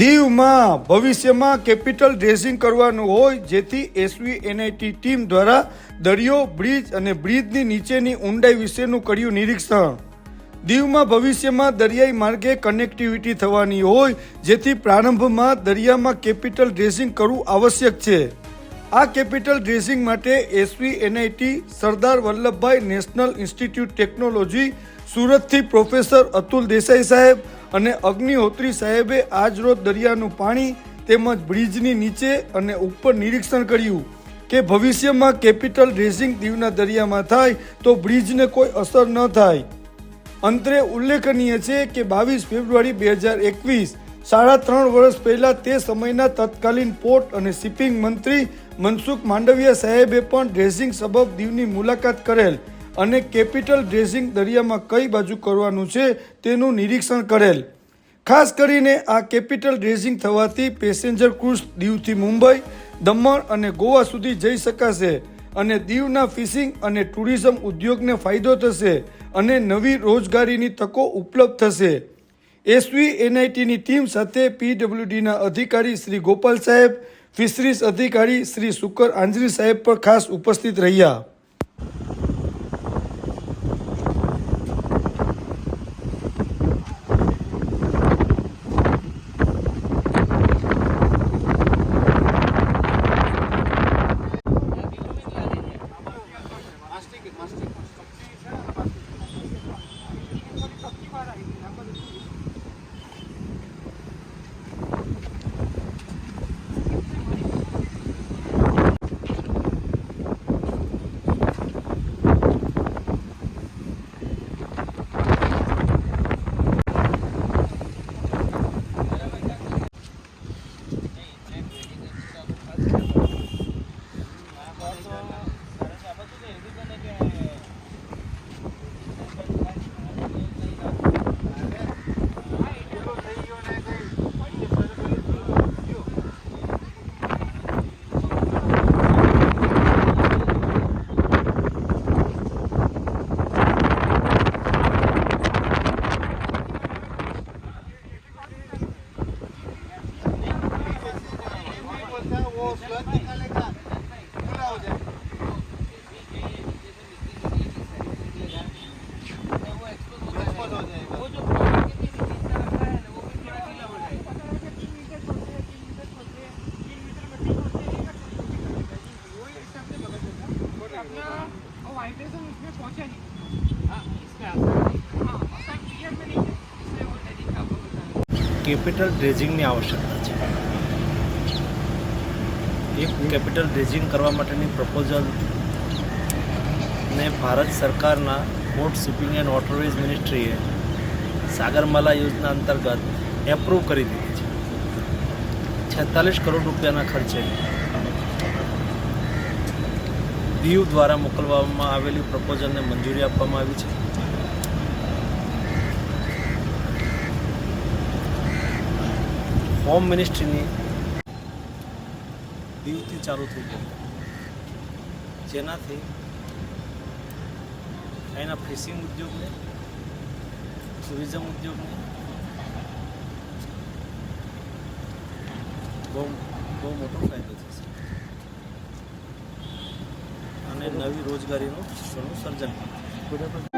દીવમાં ભવિષ્યમાં capital dressing કરવાનું હોય, જેથી એસવી એનઆઈટી ટીમ દ્વારા દરિયો, બ્રિજ અને બ્રિજની નીચેની ઊંડાઈ વિશેનું કર્યું નિરીક્ષણ. દીવમાં ભવિષ્યમાં દરિયાઈ માર્ગે કનેક્ટિવિટી થવાની હોય, જેથી પ્રારંભમાં દરિયામાં કેપિટલ ડ્રેસિંગ કરવું આવશ્યક છે. આ કેપિટલ ડ્રેસિંગ માટે SV NIT Sardar Vallabhbhai national institute technology, સુરતથી પ્રોફેસર અતુલ દેસાઈ સાહેબ અને અગ્નિહોત્રી સાહેબે આજરોજ દરિયાનું પાણી તેમજ બ્રિજની નીચે અને ઉપર નિરીક્ષણ કર્યું કે ભવિષ્યમાં કેપિટલ ડ્રેસિંગ દીવના દરિયામાં થાય તો બ્રિજને કોઈ અસર ન થાય. અંતરે ઉલ્લેખનીય છે કે બાવીસ ફેબ્રુઆરી બે હજાર એકવીસ, સાડા ત્રણ વર્ષ પહેલાં તે સમયના તત્કાલીન પોર્ટ અને શિપિંગ મંત્રી મનસુખ માંડવિયા સાહેબે પણ ડ્રેસિંગ સબબ દીવની મુલાકાત કરેલ. અને કેપિટલ ડ્રેસિંગ દરિયામાં કઈ બાજુ કરવાનું છે તેનું નિરીક્ષણ કરેલ. ખાસ કરીને આ કેપિટલ ડ્રેસિંગ થવાથી પેસેન્જર ક્રૂઝ દીવથી મુંબઈ, દમણ અને ગોવા સુધી જઈ શકાશે અને દીવના ફિશિંગ અને ટુરિઝમ ઉદ્યોગને ફાયદો થશે અને નવી રોજગારીની તકો ઉપલબ્ધ થશે. એસવી એનઆઈટીની ટીમ સાથે પીડબ્લ્યુડીના અધિકારી શ્રી ગોપાલ સાહેબ, ફિશરીઝ અધિકારી શ્રી શુકર આંજરી સાહેબ પણ ખાસ ઉપસ્થિત રહ્યા. का आपको बता रहा કેપિટલ ડ્રેજિંગની આવશ્યકતા છે એક કેપિટલ ડ્રેજિંગ કરવા માટેની પ્રપોઝલ ને ભારત સરકારના પોર્ટ શિપિંગ એન્ડ વોટરવેઝ મિનિસ્ટ્રીએ સાગરમાલા યોજના અંતર્ગત એપ્રૂવ કરી દીધી છે છેતાલીસ કરોડ રૂપિયાના ખર્ચે દીવ દ્વારા મોકલવામાં આવેલી પ્રપોઝલને મંજૂરી આપવામાં આવી છે. હોમ મિનિસ્ટ્રીની દીવથી ચાલુ થઈ ગઈ. જેનાથી અહીંના ફિશિંગ ઉદ્યોગને, ટુરિઝમ ઉદ્યોગને બહુ બહુ મોટો ફાયદો થશે. અને નવી રોજગારીનું ઘણું સર્જન થશે